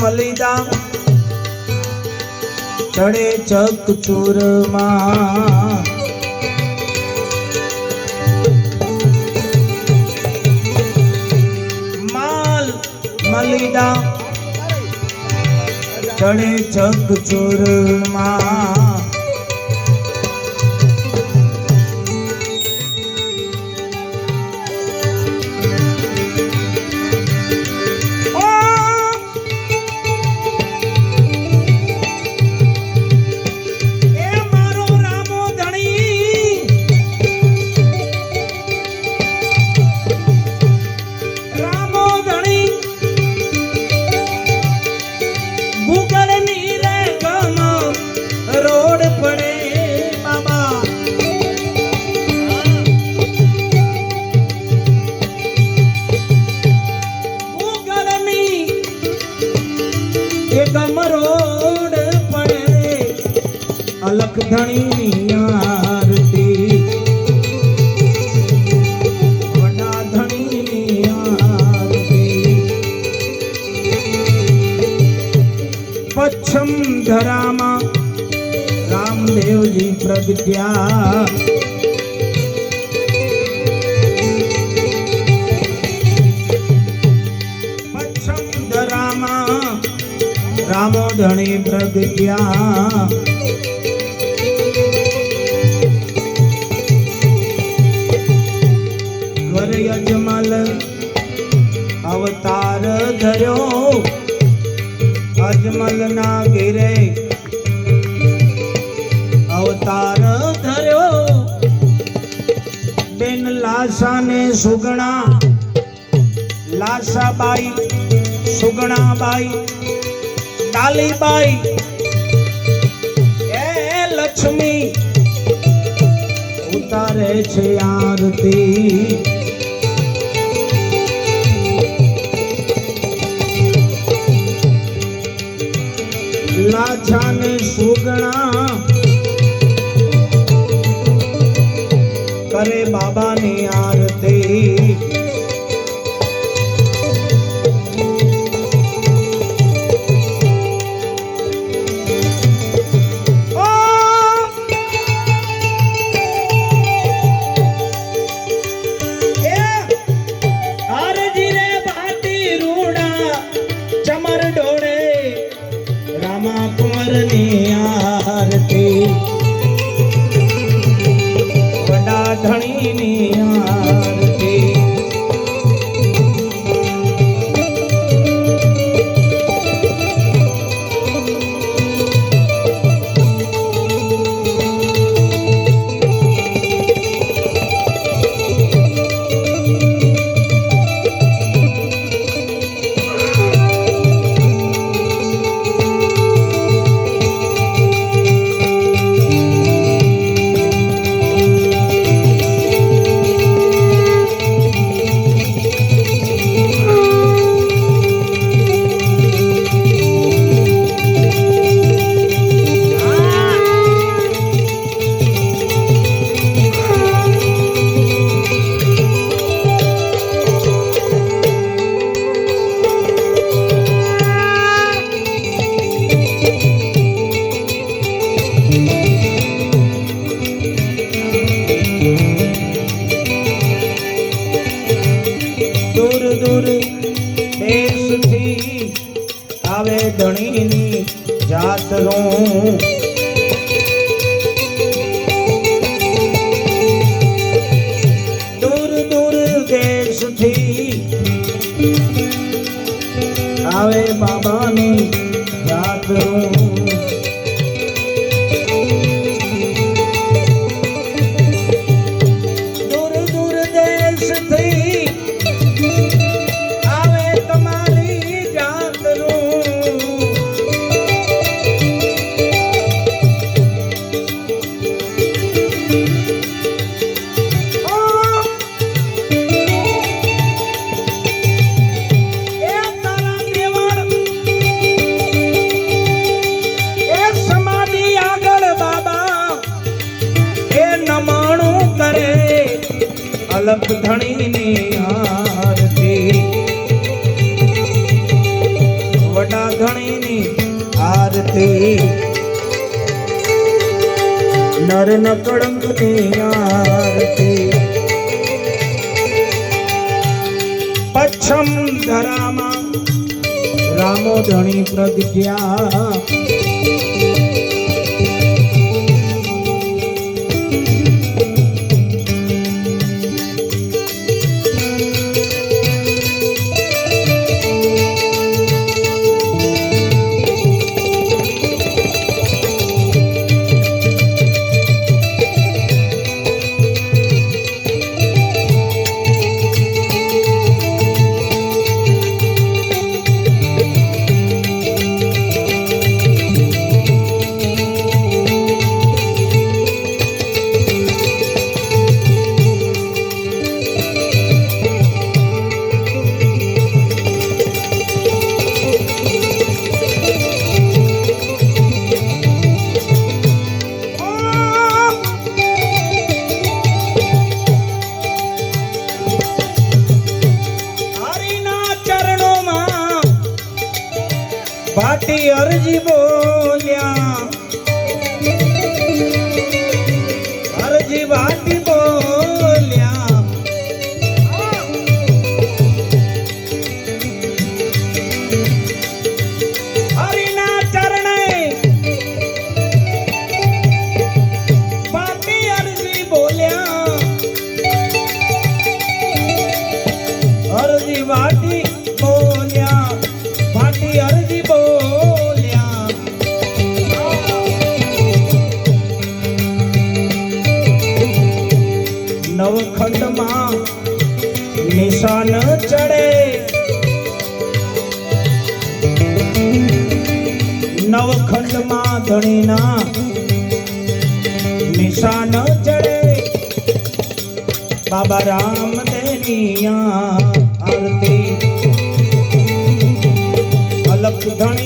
મલિદા ચડે ચક ચૂરમાં માલ મલિદા ચડે ચક ચૂરમાં અલખ ધણીની આરતી વડા ધણીની આરતી પચ્છમ ધરામાં રામદેવજી પ્રગટ્યા પચ્છમ ધરામાં રામો ધણી પ્રગટ્યા યજમલ અવતાર ધર્યો. અજમલ ના ઘેરે અવતાર ધર્યો. બેન લાસાને સુગણા, લાસાબાઈ, સુગણાબાઈ, ડાલીબાઈ. એ લક્ષ્મી, ઉતારે છે આરતી. લાછાને સુગણા કરે બાબાની આરતી. ધણીની આરતી દૂર દેશથી આવે ધણીની જાતરું દૂર દૂર દેશથી આવે બાબાની જાતરું અલગ ધણીની આરતી. વડા ધણીની આરતી. નર નકળંકની કળંકની આરતી. પચ્છમ ધરામાં રામો ધણી પ્રગટ્યા. ભાટી અરજી બોલ્યા. નવખંડમાં ધણીના નિશાન ચડે. બાબા રામ દેનિયા આરતી. અલખ ધણી